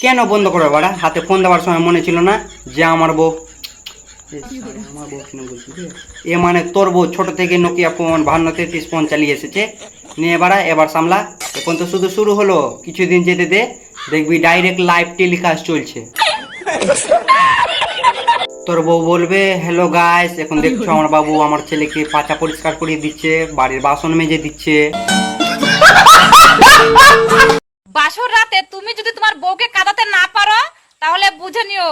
কেন বন্ধ করো বাড়া? হাতে ফোন দেওয়ার সময় মনে ছিল না যে আমার বউ। এ, মানে তোর বউ ছোট থেকে নোকিয়া ফোন বাহান্ন তেত্রিশ ফোন চালিয়ে এসেছে। নিয়ে বাড়া এবার সামলা। এখন তো শুধু শুরু হলো। কিছুদিন যেতে দে দেখবি ডাইরেক্ট লাইভ টেলিকাস্ট চলছে। তোর বউ বলবে হ্যালো গাইস এখন দেখছ আমার বাবু আমার ছেলেকে পাচা পরিষ্কার করিয়ে দিচ্ছে বাড়ির বাসন মেজে দিচ্ছে। বাসর রাতে তুমি যদি তোমার বউকে কাঁদাতে না পারো তাহলে বুঝে নিও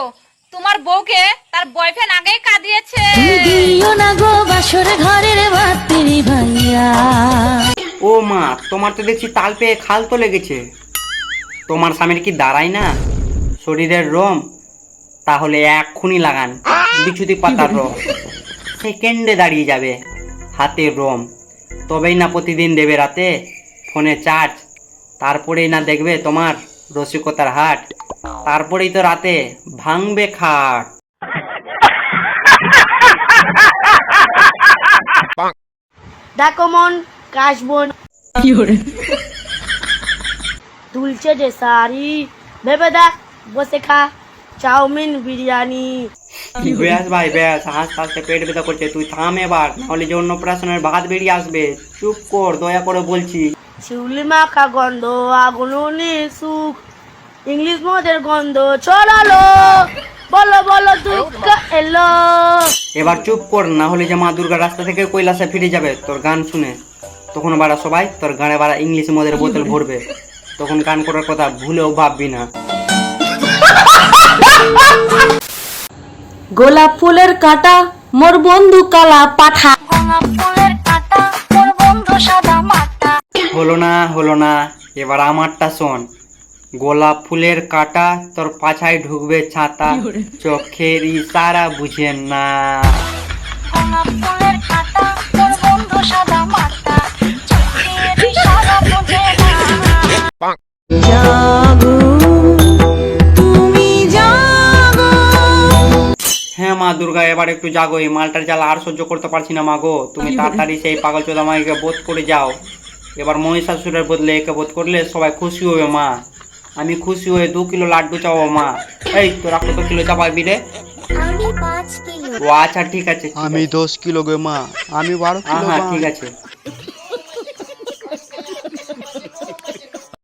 তোমার বউকে তার বয়ফ্রেন্ড আগেই কাঁদিয়েছে। দিও না গো বাসর ঘরের বাতিরি ভাইয়া। ও মা তোমার তো দেখছি তাল পেয়ে খাল তো লেগেছে। তোমার স্বামীর কি দাঁড়ায় না? শরীরের রোম তাহলে এক্ষুনি লাগান। বিছুতি পাতার রোম সেকেন্ডে দাঁড়িয়ে যাবে হাতের রোম। তবেই না প্রতিদিন দেবে রাতে ফোনে চার্জ। তারপরেই না দেখবে তোমার রসিকতার হাট। তারপরেই তো রাতে ভাঙবে খাট। দেখো মন কাশবন দুলছে যে শাড়ি। ভেবে দেখ বসে খা। Chow mein biryani. ব্যাস ভাই ব্যাস হাসতে হাসতে পেট ব্যথা করছে। তুই থাম এবার নাহলে যে অন্নপ্রাশনের ভাত বেরিয়ে আসবে। চুপ কর দয়া করে বলছি। শিউলি মাখা গন্ধ আগুনে সুখ ইংলিশ মদের গন্ধ ছড়ালো। বলো বলো দুঃখ এলো। এবার চুপ কর না হলে যে মা দুর্গা রাস্তা থেকে কৈলাসে ফিরে যাবে তোর গান শুনে। তখন বাড়া সবাই তোর গানে বাড়া ইংলিশ মদের বোতল ভরবে। তখন গান করার কথা ভুলেও ভাববি না। গোলাপ ফুলের কাটা মোর বন্ধু কালা পাঠা। হলো না হলো না এবার আমারটা শোন। গোলাপ ফুলের কাটা তোর পাছায় ঢুকবে ছাতা চোখের ইশারা বুঝেন না। হ্যাঁ মা দুর্গা এবার একটু জাগো এই মালটার জ্বালা আর সহ্য করতে পারছি না মা গো। তুমি তাড়াতাড়ি সেই পাগল চোদা মাকে বোধ করে যাও। এবার মহিষাসুরের বদলে একে বোধ করলে সবাই খুশি হবে মা। আমি খুশি হয়ে দু কিলো লাড্ডু চাবো মা। এই তোরা কত কিলো চাপাবি রে? ও আচ্ছা ঠিক আছে আমি দশ কিলো গে মা। আমি বারো হ্যাঁ কিলো মা। ঠিক আছে।